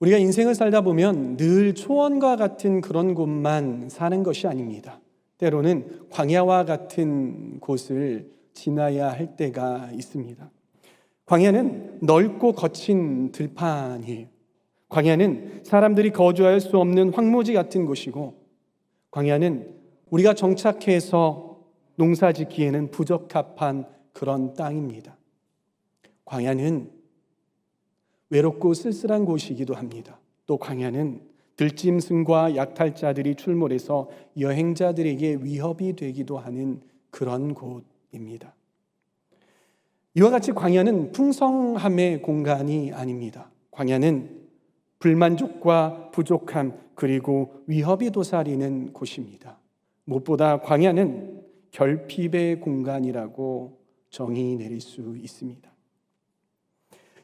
우리가 인생을 살다 보면 늘 초원과 같은 그런 곳만 사는 것이 아닙니다. 때로는 광야와 같은 곳을 지나야 할 때가 있습니다. 광야는 넓고 거친 들판이에요. 광야는 사람들이 거주할 수 없는 황무지 같은 곳이고, 광야는 우리가 정착해서 농사 짓기에는 부적합한 그런 땅입니다. 광야는 외롭고 쓸쓸한 곳이기도 합니다. 또 광야는 들짐승과 약탈자들이 출몰해서 여행자들에게 위협이 되기도 하는 그런 곳입니다. 이와 같이 광야는 풍성함의 공간이 아닙니다. 광야는 불만족과 부족함 그리고 위협이 도사리는 곳입니다. 무엇보다 광야는 결핍의 공간이라고 정의 내릴 수 있습니다.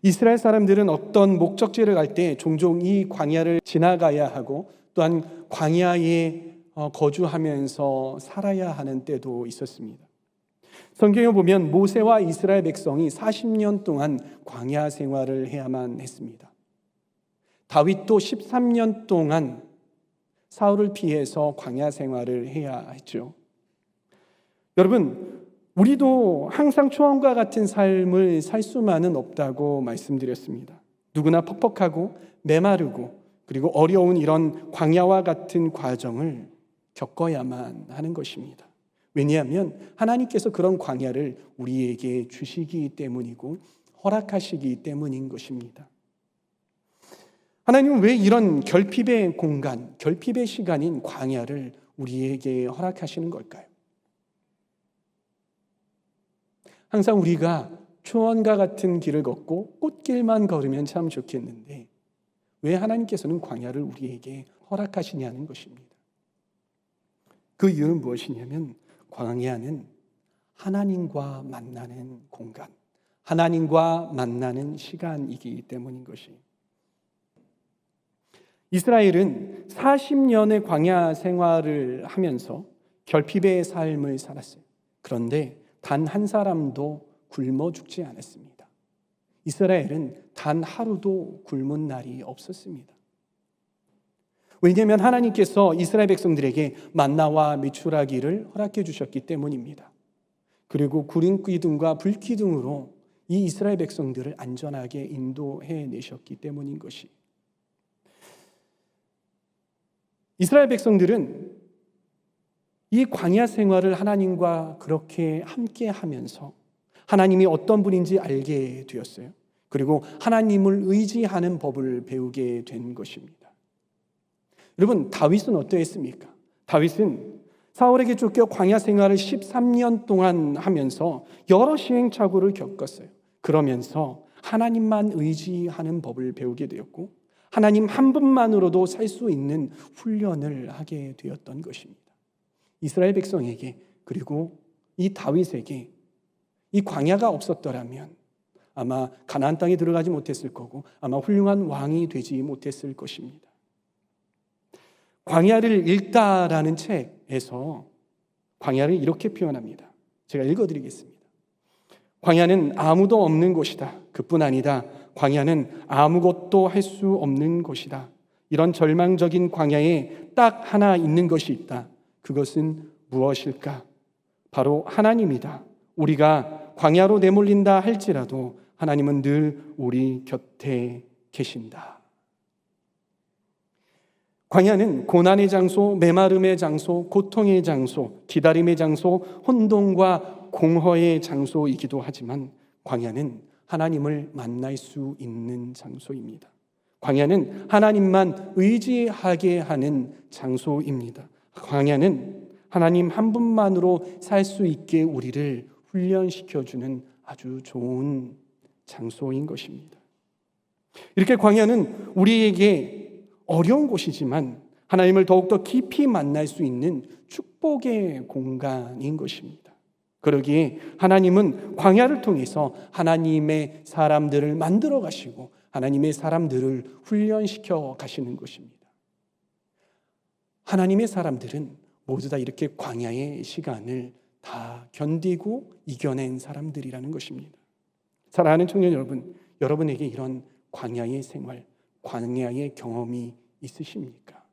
이스라엘 사람들은 어떤 목적지를 갈 때 종종 이 광야를 지나가야 하고 또한 광야에 어, 거주하면서 살아야 하는 때도 있었습니다. 성경에 보면 모세와 이스라엘 백성이 40년 동안 광야 생활을 해야만 했습니다. 다윗도 13년 동안 사울을 피해서 광야 생활을 해야 했죠. 여러분, 우리도 항상 초원과 같은 삶을 살 수만은 없다고 말씀드렸습니다. 누구나 퍽퍽하고 메마르고 그리고 어려운 이런 광야와 같은 과정을 겪어야만 하는 것입니다. 왜냐하면 하나님께서 그런 광야를 우리에게 주시기 때문이고 허락하시기 때문인 것입니다. 하나님은 왜 이런 결핍의 공간, 결핍의 시간인 광야를 우리에게 허락하시는 걸까요? 항상 우리가 초원과 같은 길을 걷고 꽃길만 걸으면 참 좋겠는데 왜 하나님께서는 광야를 우리에게 허락하시냐는 것입니다. 그 이유는 무엇이냐면 광야는 하나님과 만나는 공간, 하나님과 만나는 시간이기 때문인 것이. 이스라엘은 40년의 광야 생활을 하면서 결핍의 삶을 살았어요. 그런데 단 한 사람도 굶어 죽지 않았습니다. 이스라엘은 단 하루도 굶은 날이 없었습니다. 왜냐하면 하나님께서 이스라엘 백성들에게 만나와 미추라기를 허락해 주셨기 때문입니다. 그리고 구린 기둥과 불 기둥으로 이 이스라엘 백성들을 안전하게 인도해 내셨기 때문인 것이. 이스라엘 백성들은 이 광야 생활을 하나님과 그렇게 함께 하면서 하나님이 어떤 분인지 알게 되었어요. 그리고 하나님을 의지하는 법을 배우게 된 것입니다. 여러분, 다윗은 어떠했습니까? 다윗은 사울에게 쫓겨 광야 생활을 13년 동안 하면서 여러 시행착오를 겪었어요. 그러면서 하나님만 의지하는 법을 배우게 되었고 하나님 한 분만으로도 살 수 있는 훈련을 하게 되었던 것입니다. 이스라엘 백성에게 그리고 이 다윗에게 이 광야가 없었더라면 아마 가나안 땅에 들어가지 못했을 거고 아마 훌륭한 왕이 되지 못했을 것입니다. 광야를 읽다라는 책에서 광야를 이렇게 표현합니다. 제가 읽어 드리겠습니다. 광야는 아무도 없는 곳이다. 그뿐 아니다. 광야는 아무것도 할 수 없는 곳이다. 이런 절망적인 광야에 딱 하나 있는 것이 있다. 그것은 무엇일까? 바로 하나님이다. 우리가 광야로 내몰린다 할지라도 하나님은 늘 우리 곁에 계신다. 광야는 고난의 장소, 메마름의 장소, 고통의 장소, 기다림의 장소, 혼돈과 공허의 장소이기도 하지만 광야는 하나님을 만날 수 있는 장소입니다. 광야는 하나님만 의지하게 하는 장소입니다. 광야는 하나님 한 분만으로 살 수 있게 우리를 훈련시켜 주는 아주 좋은 장소인 것입니다. 이렇게 광야는 우리에게 어려운 곳이지만 하나님을 더욱더 깊이 만날 수 있는 축복의 공간인 것입니다. 그러기에 하나님은 광야를 통해서 하나님의 사람들을 만들어 가시고 하나님의 사람들을 훈련시켜 가시는 것입니다. 하나님의 사람들은 모두 다 이렇게 광야의 시간을 다 견디고 이겨낸 사람들이라는 것입니다. 사랑하는 청년 여러분, 여러분에게 이런 광야의 생활 광야의 경험이 있으십니까?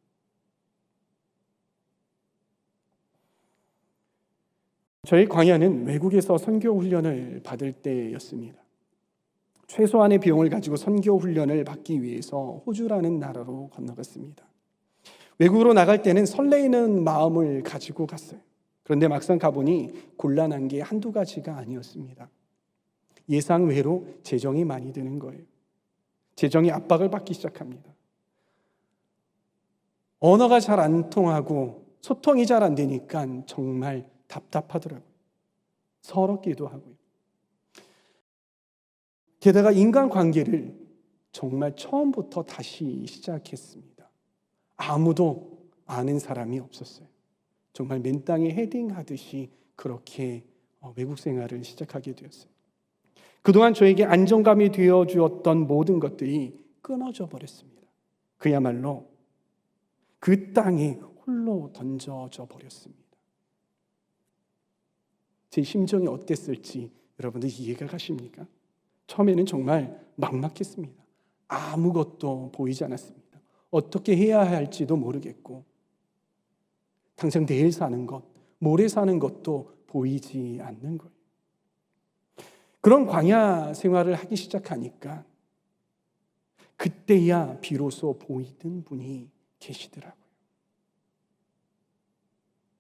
저희 광야는 외국에서 선교 훈련을 받을 때였습니다. 최소한의 비용을 가지고 선교 훈련을 받기 위해서 호주라는 나라로 건너갔습니다. 외국으로 나갈 때는 설레이는 마음을 가지고 갔어요. 그런데 막상 가보니 곤란한 게 한두 가지가 아니었습니다. 예상 외로 재정이 많이 드는 거예요. 재정이 압박을 받기 시작합니다. 언어가 잘 안 통하고 소통이 잘 안 되니까 정말 답답하더라고요. 서럽기도 하고요. 게다가 인간 관계를 정말 처음부터 다시 시작했습니다. 아무도 아는 사람이 없었어요. 정말 맨 땅에 헤딩하듯이 그렇게 어, 외국 생활을 시작하게 되었어요. 그동안 저에게 안정감이 되어 주었던 모든 것들이 끊어져 버렸습니다. 그야말로 그 땅에 홀로 던져져 버렸습니다. 제 심정이 어땠을지 여러분들 이해가 가십니까? 처음에는 정말 막막했습니다. 아무것도 보이지 않았습니다. 어떻게 해야 할지도 모르겠고, 당장 내일 사는 것, 모레 사는 것도 보이지 않는 거예요. 그런 광야 생활을 하기 시작하니까, 그때야 비로소 보이던 분이 계시더라고요.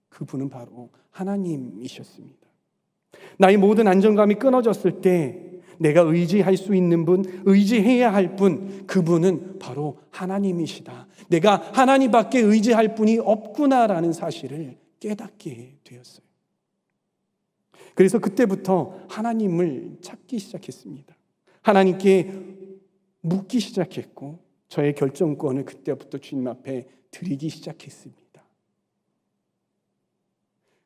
그분은 바로 하나님이셨습니다. 나의 모든 안정감이 끊어졌을 때 내가 의지할 수 있는 분, 의지해야 할 분, 그분은 바로 하나님이시다. 내가 하나님밖에 의지할 분이 없구나라는 사실을 깨닫게 되었어요. 그래서 그때부터 하나님을 찾기 시작했습니다. 하나님께 묻기 시작했고, 저의 결정권을 그때부터 주님 앞에 드리기 시작했습니다.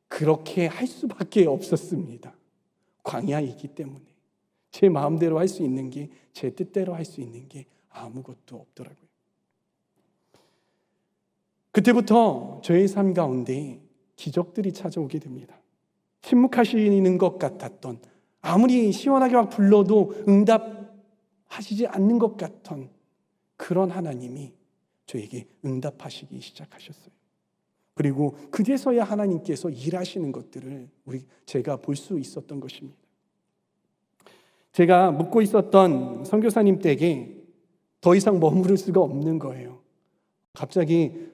그렇게 할 수밖에 없었습니다. 광야이기 때문에. 제 마음대로 할 수 있는 게, 제 뜻대로 할 수 있는 게 아무것도 없더라고요. 그때부터 저의 삶 가운데 기적들이 찾아오게 됩니다. 침묵하시는 것 같았던, 아무리 시원하게 막 불러도 응답하시지 않는 것 같던 그런 하나님이 저에게 응답하시기 시작하셨어요. 그리고 그제서야 하나님께서 일하시는 것들을 우리 제가 볼 수 있었던 것입니다. 제가 묻고 있었던 선교사님 댁에 더 이상 머무를 수가 없는 거예요. 갑자기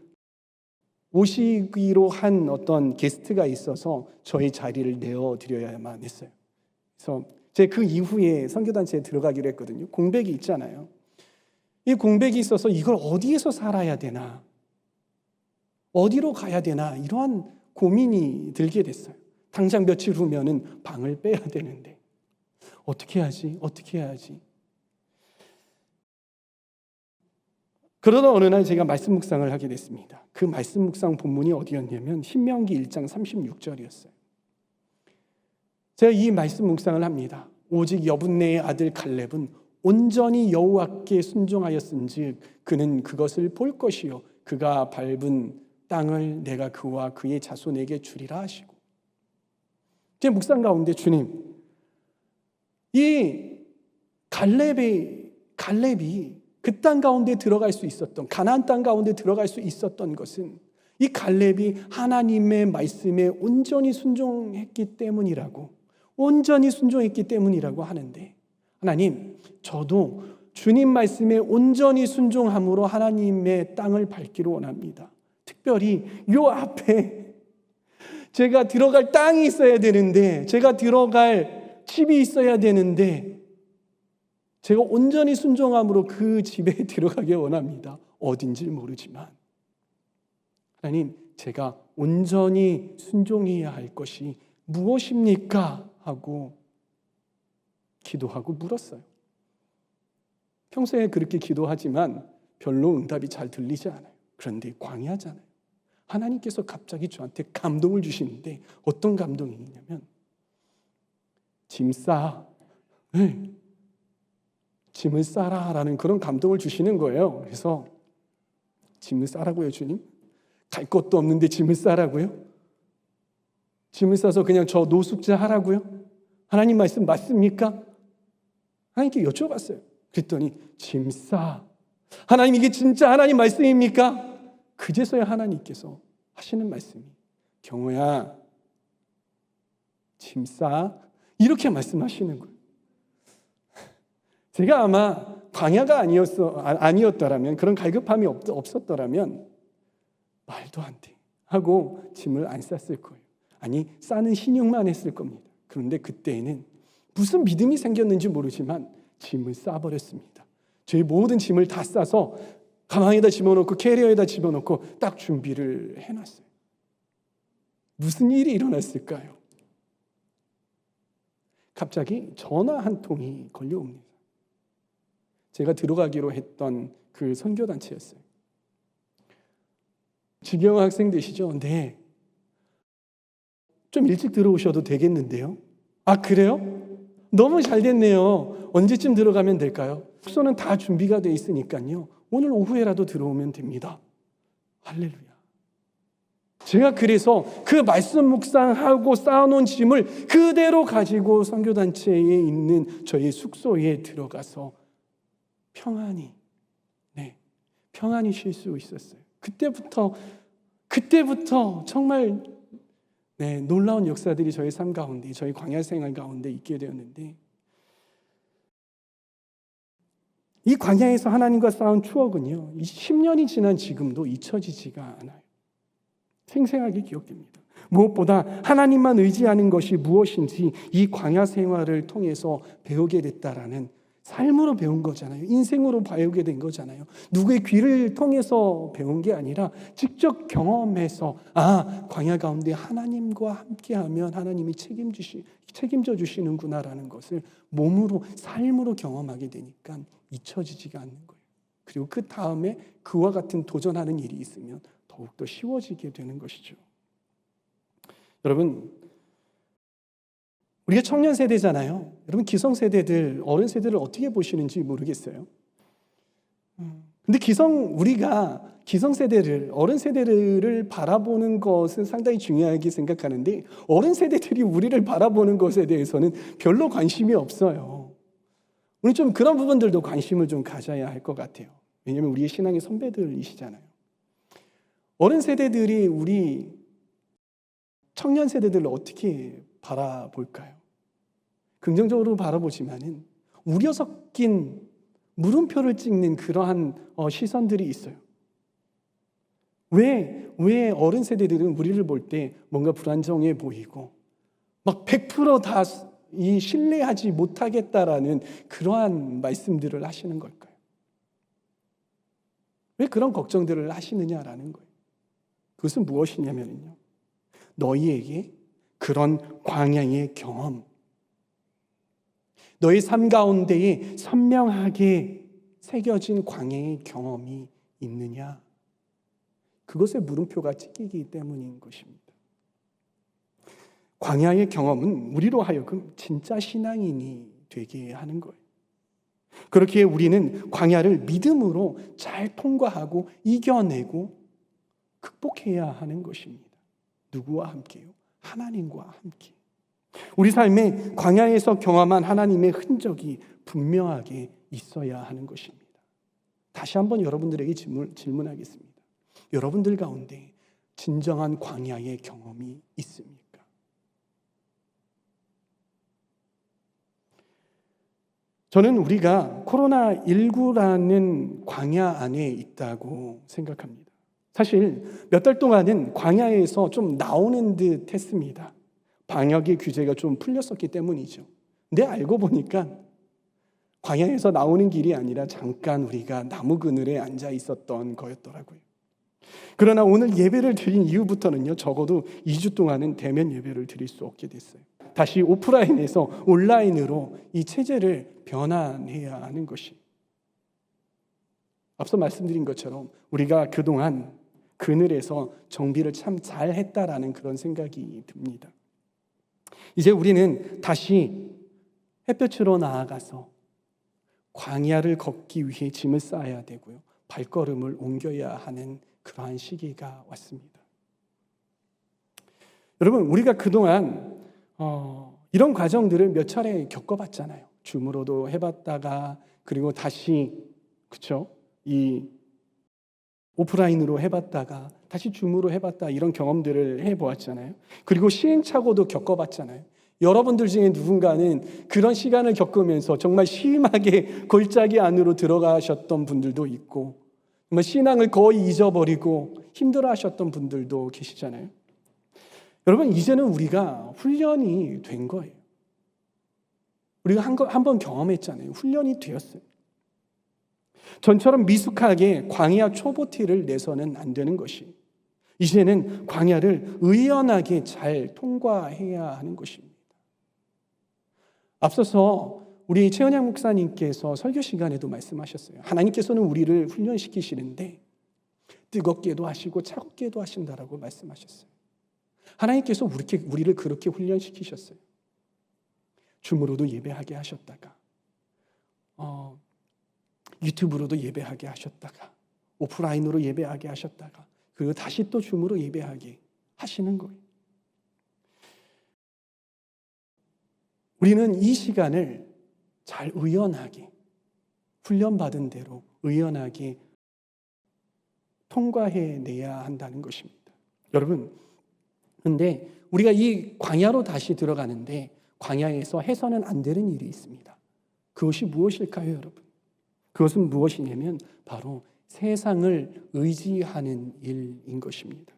오시기로 한 어떤 게스트가 있어서 저희 자리를 내어 드려야만 했어요. 그래서 제 그 이후에 선교단체에 들어가기로 했거든요. 공백이 있잖아요. 이 공백이 있어서 이걸 어디에서 살아야 되나? 어디로 가야 되나? 이러한 고민이 들게 됐어요. 당장 며칠 후면은 방을 빼야 되는데. 어떻게 해야지? 어떻게 해야지? 그러다 어느 날 제가 말씀 묵상을 하게 됐습니다. 그 말씀 묵상 본문이 어디였냐면 신명기 1장 36절이었어요. 제가 이 말씀 묵상을 합니다. 오직 여분네의 아들 갈렙은 온전히 여호와께 순종하였은즉 그는 그것을 볼 것이요 그가 밟은 땅을 내가 그와 그의 자손에게 주리라 하시고 제 묵상 가운데 주님 이 갈렙이 갈렙이 그 땅 가운데 들어갈 수 있었던 가나안 땅 가운데 들어갈 수 있었던 것은 이 갈렙이 하나님의 말씀에 온전히 순종했기 때문이라고 온전히 순종했기 때문이라고 하는데 하나님 저도 주님 말씀에 온전히 순종함으로 하나님의 땅을 밟기를 원합니다. 특별히 요 앞에 제가 들어갈 땅이 있어야 되는데 제가 들어갈 집이 있어야 되는데 제가 온전히 순종함으로 그 집에 들어가기 원합니다. 어딘지 모르지만 하나님 제가 온전히 순종해야 할 것이 무엇입니까? 하고 기도하고 물었어요. 평소에 그렇게 기도하지만 별로 응답이 잘 들리지 않아요. 그런데 광야잖아요. 하나님께서 갑자기 저한테 감동을 주시는데 어떤 감동이냐면 짐 싸. 네. 짐을 싸라 라는 그런 감동을 주시는 거예요. 그래서 짐을 싸라고요, 주님? 갈 것도 없는데 짐을 싸라고요? 짐을 싸서 그냥 저 노숙자 하라고요? 하나님 말씀 맞습니까? 하나님께 여쭤봤어요. 그랬더니 짐 싸. 하나님 이게 진짜 하나님 말씀입니까? 그제서야 하나님께서 하시는 말씀이 경호야 짐 싸. 이렇게 말씀하시는 거예요. 제가 아마 광야가 아니었어 아- 아니었더라면 그런 갈급함이 없, 없었더라면 말도 안 돼. 하고 짐을 안 쌌을 거예요. 아니, 싸는 신용만 했을 겁니다. 그런데 그때에는 무슨 믿음이 생겼는지 모르지만 짐을 싸버렸습니다. 저희 모든 짐을 다 싸서 가방에다 집어넣고 캐리어에다 집어넣고 딱 준비를 해놨어요. 무슨 일이 일어났을까요? 갑자기 전화 한 통이 걸려옵니다. 제가 들어가기로 했던 그 선교단체였어요. 지경 학생 되시죠? 네. 좀 일찍 들어오셔도 되겠는데요? 아, 그래요? 너무 잘 됐네요. 언제쯤 들어가면 될까요? 숙소는 다 준비가 돼 있으니까요. 오늘 오후에라도 들어오면 됩니다. 할렐루야. 제가 그래서 그 말씀 묵상하고 쌓아놓은 짐을 그대로 가지고 선교단체에 있는 저희 숙소에 들어가서 평안히, 네, 평안히 쉴 수 있었어요. 그때부터, 그때부터 정말 네, 놀라운 역사들이 저희 삶 가운데, 저희 광야 생활 가운데 있게 되었는데, 이 광야에서 하나님과 쌓은 추억은요, 10년이 지난 지금도 잊혀지지가 않아요. 생생하게 기억됩니다. 무엇보다 하나님만 의지하는 것이 무엇인지 이 광야 생활을 통해서 배우게 됐다라는 삶으로 배운 거잖아요. 인생으로 배우게 된 거잖아요. 누구의 귀를 통해서 배운 게 아니라 직접 경험해서 아 광야 가운데 하나님과 함께하면 하나님이 책임지시 책임져 주시는구나라는 것을 몸으로 삶으로 경험하게 되니까 잊혀지지가 않는 거예요. 그리고 그 다음에 그와 같은 도전하는 일이 있으면 더욱더 쉬워지게 되는 것이죠. 여러분, 우리가 청년 세대잖아요. 여러분, 기성 세대들, 어른 세대를 어떻게 보시는지 모르겠어요. 음, 근데 기성, 우리가 기성 세대를, 어른 세대를 바라보는 것은 상당히 중요하게 생각하는데, 어른 세대들이 우리를 바라보는 것에 대해서는 별로 관심이 없어요. 우리 좀 그런 부분들도 관심을 좀 가져야 할 것 같아요. 왜냐하면 우리의 신앙의 선배들이시잖아요. 어른 세대들이 우리 청년 세대들을 어떻게 바라볼까요? 긍정적으로 바라보지만은 우려 섞인 물음표를 찍는 그러한 어, 시선들이 있어요. 왜, 왜 어른 세대들은 우리를 볼 때 뭔가 불안정해 보이고 막 100%다 이 신뢰하지 못하겠다라는 그러한 말씀들을 하시는 걸까요? 왜 그런 걱정들을 하시느냐라는 거예요. 그것은 무엇이냐면요. 너희에게 그런 광야의 경험, 너희 삶 가운데에 선명하게 새겨진 광야의 경험이 있느냐? 그것에 물음표가 찍히기 때문인 것입니다. 광야의 경험은 우리로 하여금 진짜 신앙인이 되게 하는 거예요. 그렇게 우리는 광야를 믿음으로 잘 통과하고 이겨내고 극복해야 하는 것입니다. 누구와 함께요? 하나님과 함께. 우리 삶에 광야에서 경험한 하나님의 흔적이 분명하게 있어야 하는 것입니다. 다시 한번 여러분들에게 질문, 질문하겠습니다. 여러분들 가운데 진정한 광야의 경험이 있습니까? 저는 우리가 코로나19라는 광야 안에 있다고 생각합니다. 사실 몇 달 동안은 광야에서 좀 나오는 듯 했습니다. 방역의 규제가 좀 풀렸었기 때문이죠. 근데 알고 보니까 광야에서 나오는 길이 아니라 잠깐 우리가 나무 그늘에 앉아 있었던 거였더라고요. 그러나 오늘 예배를 드린 이후부터는요, 적어도 2주 동안은 대면 예배를 드릴 수 없게 됐어요. 다시 오프라인에서 온라인으로 이 체제를 변환해야 하는 것이. 앞서 말씀드린 것처럼 우리가 그동안 그늘에서 정비를 참 잘했다라는 그런 생각이 듭니다. 이제 우리는 다시 햇볕으로 나아가서 광야를 걷기 위해 짐을 쌓아야 되고요. 발걸음을 옮겨야 하는 그러한 시기가 왔습니다. 여러분, 우리가 그동안 어, 이런 과정들을 몇 차례 겪어봤잖아요. 줌으로도 해봤다가 그리고 다시 그쵸 이 오프라인으로 해봤다가 다시 줌으로 해봤다 이런 경험들을 해보았잖아요. 그리고 시행착오도 겪어봤잖아요. 여러분들 중에 누군가는 그런 시간을 겪으면서 정말 심하게 골짜기 안으로 들어가셨던 분들도 있고, 정말 신앙을 거의 잊어버리고 힘들어 하셨던 분들도 계시잖아요. 여러분 이제는 우리가 훈련이 된 거예요. 우리가 한 번 경험했잖아요. 훈련이 되었어요. 전처럼 미숙하게 광야 초보티를 내서는 안 되는 것이 이제는 광야를 의연하게 잘 통과해야 하는 것입니다. 앞서서 우리 최은양 목사님께서 설교 시간에도 말씀하셨어요. 하나님께서는 우리를 훈련시키시는데 뜨겁게도 하시고 차갑게도 하신다라고 말씀하셨어요. 하나님께서 우리를, 그렇게 훈련시키셨어요. 줌으로도 예배하게 하셨다가 어, 유튜브로도 예배하게 하셨다가 오프라인으로 예배하게 하셨다가 그리고 다시 또 줌으로 예배하게 하시는 거예요. 우리는 이 시간을 잘 의연하게 훈련받은 대로 의연하게 통과해 내야 한다는 것입니다. 여러분, 근데 우리가 이 광야로 다시 들어가는데 광야에서 해서는 안 되는 일이 있습니다. 그것이 무엇일까요, 여러분? 그것은 무엇이냐면 바로 세상을 의지하는 일인 것입니다.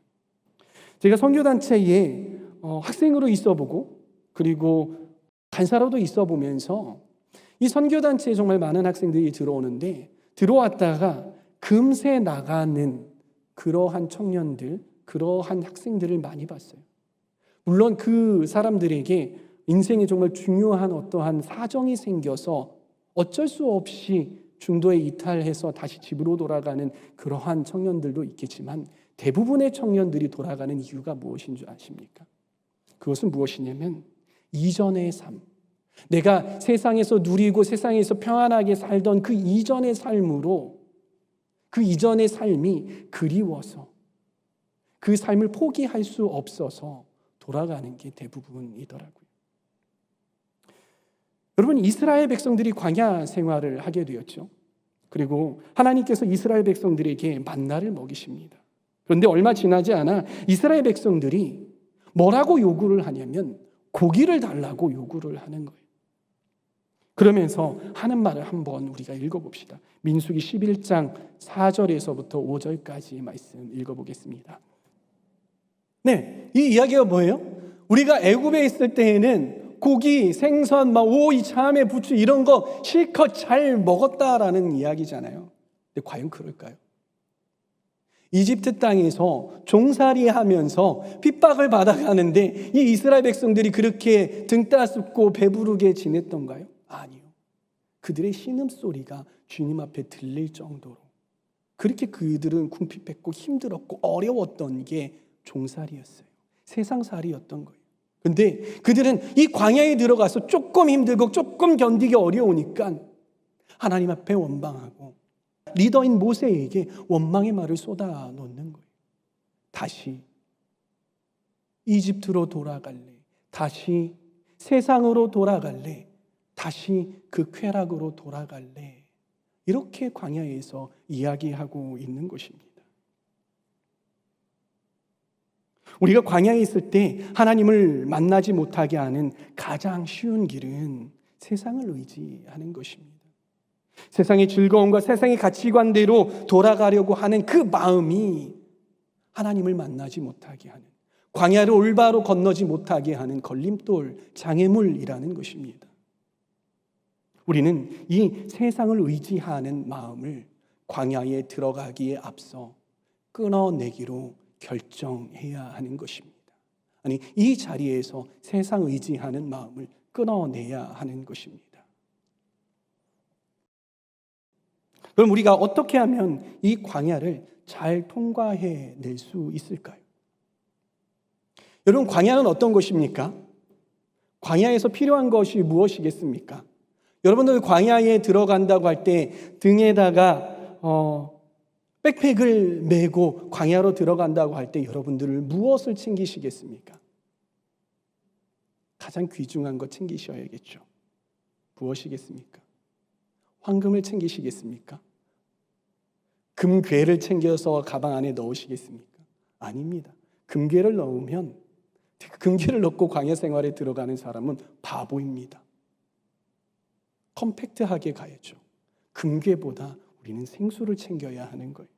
제가 선교단체에 어, 학생으로 있어 보고 그리고 간사로도 있어 보면서 이 선교단체에 정말 많은 학생들이 들어오는데 들어왔다가 금세 나가는 그러한 청년들, 그러한 학생들을 많이 봤어요. 물론 그 사람들에게 인생에 정말 중요한 어떠한 사정이 생겨서 어쩔 수 없이 중도에 이탈해서 다시 집으로 돌아가는 그러한 청년들도 있겠지만 대부분의 청년들이 돌아가는 이유가 무엇인 줄 아십니까? 그것은 무엇이냐면 이전의 삶. 내가 세상에서 누리고 세상에서 평안하게 살던 그 이전의 삶으로 그 이전의 삶이 그리워서 그 삶을 포기할 수 없어서 돌아가는 게 대부분이더라고요. 여러분 이스라엘 백성들이 광야 생활을 하게 되었죠. 그리고 하나님께서 이스라엘 백성들에게 만나를 먹이십니다. 그런데 얼마 지나지 않아 이스라엘 백성들이 뭐라고 요구를 하냐면 고기를 달라고 요구를 하는 거예요. 그러면서 하는 말을 한번 우리가 읽어봅시다. 민수기 11장 4절에서부터 5절까지 말씀 읽어보겠습니다. 네, 이 이야기가 뭐예요? 우리가 애굽에 있을 때에는 고기, 생선, 막 오 이, 참외, 부추 이런 거 실컷 잘 먹었다라는 이야기잖아요. 근데 과연 그럴까요? 이집트 땅에서 종살이 하면서 핍박을 받아가는데 이 이스라엘 백성들이 그렇게 등 따숩고 배부르게 지냈던가요? 아니요. 그들의 신음소리가 주님 앞에 들릴 정도로 그렇게 그들은 궁핍했고 힘들었고 어려웠던 게 종살이였어요. 세상살이였던 거예요. 근데 그들은 이 광야에 들어가서 조금 힘들고 조금 견디기 어려우니까 하나님 앞에 원방하고 리더인 모세에게 원망의 말을 쏟아 놓는 거예요. 다시 이집트로 돌아갈래. 다시 세상으로 돌아갈래. 다시 그 쾌락으로 돌아갈래. 이렇게 광야에서 이야기하고 있는 것입니다. 우리가 광야에 있을 때 하나님을 만나지 못하게 하는 가장 쉬운 길은 세상을 의지하는 것입니다. 세상의 즐거움과 세상의 가치관대로 돌아가려고 하는 그 마음이 하나님을 만나지 못하게 하는 광야를 올바로 건너지 못하게 하는 걸림돌, 장애물이라는 것입니다. 우리는 이 세상을 의지하는 마음을 광야에 들어가기에 앞서 끊어내기로 결정해야 하는 것입니다. 아니, 이 자리에서 세상 의지하는 마음을 끊어내야 하는 것입니다. 그럼 우리가 어떻게 하면 이 광야를 잘 통과해 낼 수 있을까요? 여러분, 광야는 어떤 것입니까? 광야에서 필요한 것이 무엇이겠습니까? 여러분들 광야에 들어간다고 할 때 등에다가 어, 백팩을 메고 광야로 들어간다고 할 때 여러분들을 무엇을 챙기시겠습니까? 가장 귀중한 것 챙기셔야겠죠. 무엇이겠습니까? 황금을 챙기시겠습니까? 금괴를 챙겨서 가방 안에 넣으시겠습니까? 아닙니다. 금괴를 넣으면 금괴를 넣고 광야 생활에 들어가는 사람은 바보입니다. 컴팩트하게 가야죠. 금괴보다 우리는 생수를 챙겨야 하는 거예요.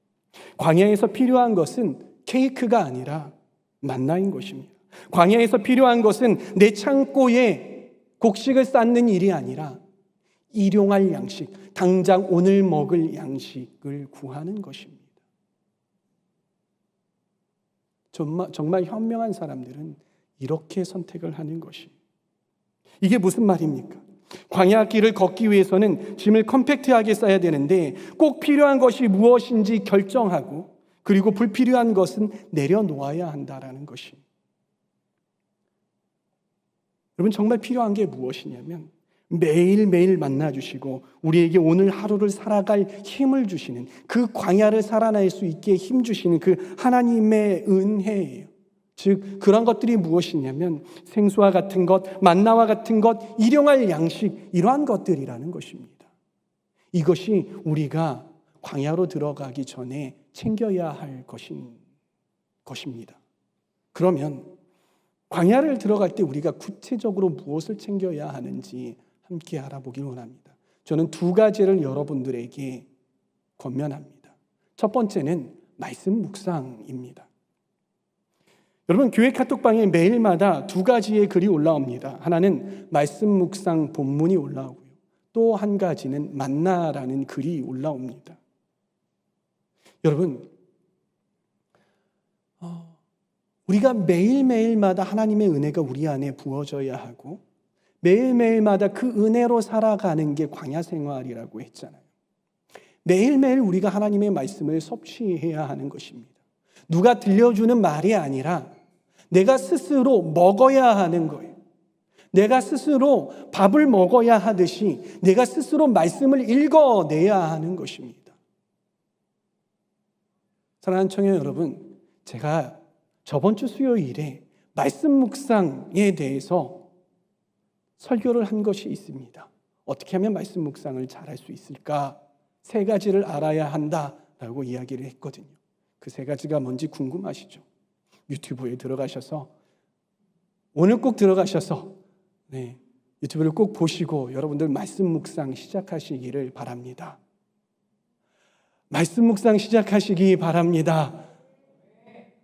광야에서 필요한 것은 케이크가 아니라 만나인 것입니다. 광야에서 필요한 것은 내 창고에 곡식을 쌓는 일이 아니라 일용할 양식, 당장 오늘 먹을 양식을 구하는 것입니다. 정말, 정말 현명한 사람들은 이렇게 선택을 하는 것이. 이게 무슨 말입니까? 광야 길을 걷기 위해서는 짐을 컴팩트하게 싸야 되는데 꼭 필요한 것이 무엇인지 결정하고 그리고 불필요한 것은 내려놓아야 한다라는 것이. 여러분 정말 필요한 게 무엇이냐면 매일매일 만나 주시고 우리에게 오늘 하루를 살아갈 힘을 주시는 그 광야를 살아낼 수 있게 힘 주시는 그 하나님의 은혜예요. 즉 그런 것들이 무엇이냐면 생수와 같은 것, 만나와 같은 것, 일용할 양식 이러한 것들이라는 것입니다. 이것이 우리가 광야로 들어가기 전에 챙겨야 할 것인 것입니다. 그러면 광야를 들어갈 때 우리가 구체적으로 무엇을 챙겨야 하는지 함께 알아보길 원합니다. 저는 두 가지를 여러분들에게 권면합니다. 첫 번째는 말씀 묵상입니다. 여러분 교회 카톡방에 매일마다 두 가지의 글이 올라옵니다. 하나는 말씀 묵상 본문이 올라오고요. 또 한 가지는 만나라는 글이 올라옵니다. 여러분 어, 우리가 매일매일마다 하나님의 은혜가 우리 안에 부어져야 하고 매일매일마다 그 은혜로 살아가는 게 광야 생활이라고 했잖아요. 매일매일 우리가 하나님의 말씀을 섭취해야 하는 것입니다. 누가 들려주는 말이 아니라 내가 스스로 먹어야 하는 거예요. 내가 스스로 밥을 먹어야 하듯이 내가 스스로 말씀을 읽어내야 하는 것입니다. 사랑하는 청년 여러분, 제가 저번 주 수요일에 말씀 묵상에 대해서 설교를 한 것이 있습니다. 어떻게 하면 말씀 묵상을 잘할 수 있을까? 세 가지를 알아야 한다라고 이야기를 했거든요. 그 세 가지가 뭔지 궁금하시죠? 유튜브에 들어가셔서 오늘 꼭 들어가셔서 네, 유튜브를 꼭 보시고 여러분들 말씀 묵상 시작하시기를 바랍니다. 말씀 묵상 시작하시기 바랍니다.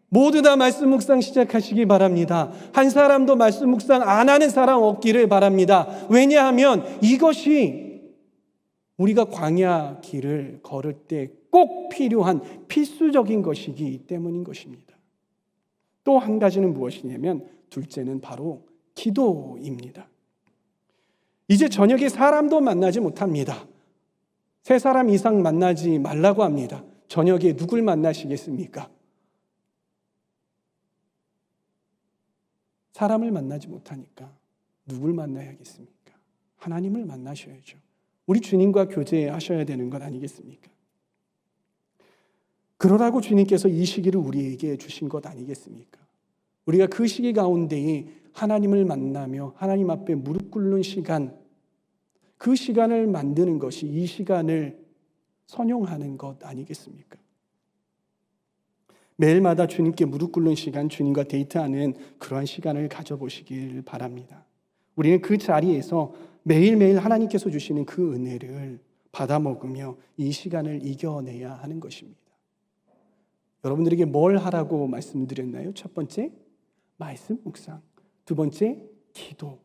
모두 다 말씀 묵상 시작하시기 바랍니다. 한 사람도 말씀 묵상 안 하는 사람 없기를 바랍니다. 왜냐하면 이것이 우리가 광야 길을 걸을 때 꼭 필요한 필수적인 것이기 때문인 것입니다. 또 한 가지는 무엇이냐면 둘째는 바로 기도입니다. 이제 저녁에 사람도 만나지 못합니다. 세 사람 이상 만나지 말라고 합니다. 저녁에 누굴 만나시겠습니까? 사람을 만나지 못하니까 누굴 만나야겠습니까? 하나님을 만나셔야죠. 우리 주님과 교제하셔야 되는 것 아니겠습니까? 그러라고 주님께서 이 시기를 우리에게 주신 것 아니겠습니까? 우리가 그 시기 가운데에 하나님을 만나며 하나님 앞에 무릎 꿇는 시간, 그 시간을 만드는 것이 이 시간을 선용하는 것 아니겠습니까? 매일마다 주님께 무릎 꿇는 시간, 주님과 데이트하는 그러한 시간을 가져보시길 바랍니다. 우리는 그 자리에서 매일매일 하나님께서 주시는 그 은혜를 받아 먹으며 이 시간을 이겨내야 하는 것입니다. 여러분들에게 뭘 하라고 말씀드렸나요? 첫 번째, 말씀 묵상. 두 번째, 기도.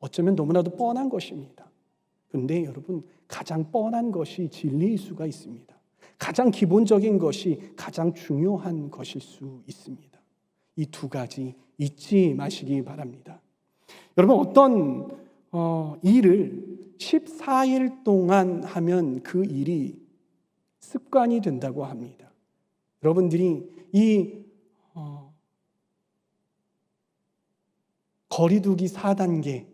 어쩌면 너무나도 뻔한 것입니다. 그런데 여러분, 가장 뻔한 것이 진리일 수가 있습니다. 가장 기본적인 것이 가장 중요한 것일 수 있습니다. 이 두 가지 잊지 마시기 바랍니다. 여러분, 어떤 어, 일을 14일 동안 하면 그 일이 습관이 된다고 합니다. 여러분들이 이 어, 거리두기 4단계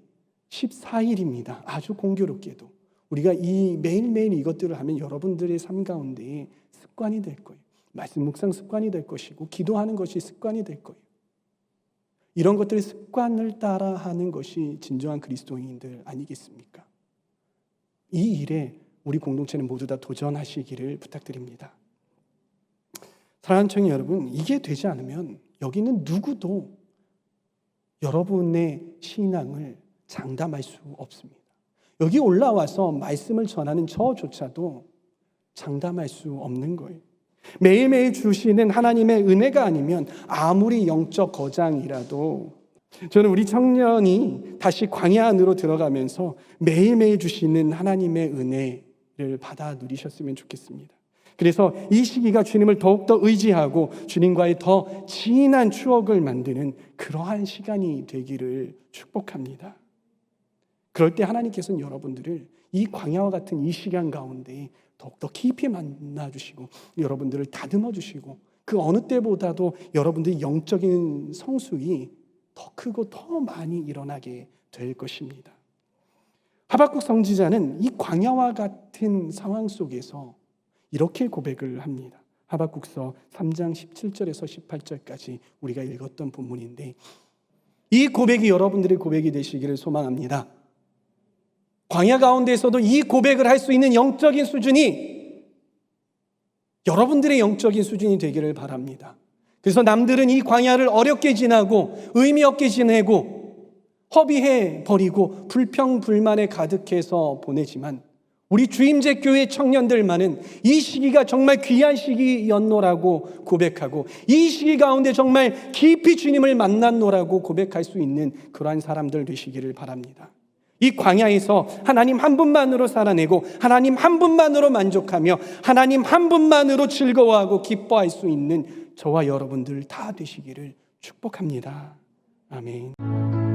14일입니다. 아주 공교롭게도. 우리가 이 매일매일 이것들을 하면 여러분들의 삶 가운데 습관이 될 거예요. 말씀 묵상 습관이 될 것이고 기도하는 것이 습관이 될 거예요. 이런 것들이 습관을 따라 하는 것이 진정한 그리스도인들 아니겠습니까? 이 일에 우리 공동체는 모두 다 도전하시기를 부탁드립니다. 사랑하는 청년 여러분, 이게 되지 않으면 여기는 누구도 여러분의 신앙을 장담할 수 없습니다. 여기 올라와서 말씀을 전하는 저조차도 장담할 수 없는 거예요. 매일매일 주시는 하나님의 은혜가 아니면 아무리 영적 거장이라도 저는 우리 청년이 다시 광야 안으로 들어가면서 매일매일 주시는 하나님의 은혜를 받아 누리셨으면 좋겠습니다. 그래서 이 시기가 주님을 더욱더 의지하고 주님과의 더 진한 추억을 만드는 그러한 시간이 되기를 축복합니다. 그럴 때 하나님께서는 여러분들을 이 광야와 같은 이 시간 가운데 더욱더 깊이 만나주시고 여러분들을 다듬어 주시고 그 어느 때보다도 여러분들의 영적인 성숙이 더 크고 더 많이 일어나게 될 것입니다. 하박국 성지자는 이 광야와 같은 상황 속에서 이렇게 고백을 합니다. 하박국서 3장 17절에서 18절까지 우리가 읽었던 본문인데 이 고백이 여러분들의 고백이 되시기를 소망합니다. 광야 가운데서도 이 고백을 할 수 있는 영적인 수준이 여러분들의 영적인 수준이 되기를 바랍니다. 그래서 남들은 이 광야를 어렵게 지나고 의미 없게 지내고 허비해 버리고 불평 불만에 가득해서 보내지만 우리 주임제 교회 청년들만은 이 시기가 정말 귀한 시기였노라고 고백하고 이 시기 가운데 정말 깊이 주님을 만났노라고 고백할 수 있는 그러한 사람들 되시기를 바랍니다. 이 광야에서 하나님 한 분만으로 살아내고 하나님 한 분만으로 만족하며 하나님 한 분만으로 즐거워하고 기뻐할 수 있는 저와 여러분들 다 되시기를 축복합니다. 아멘.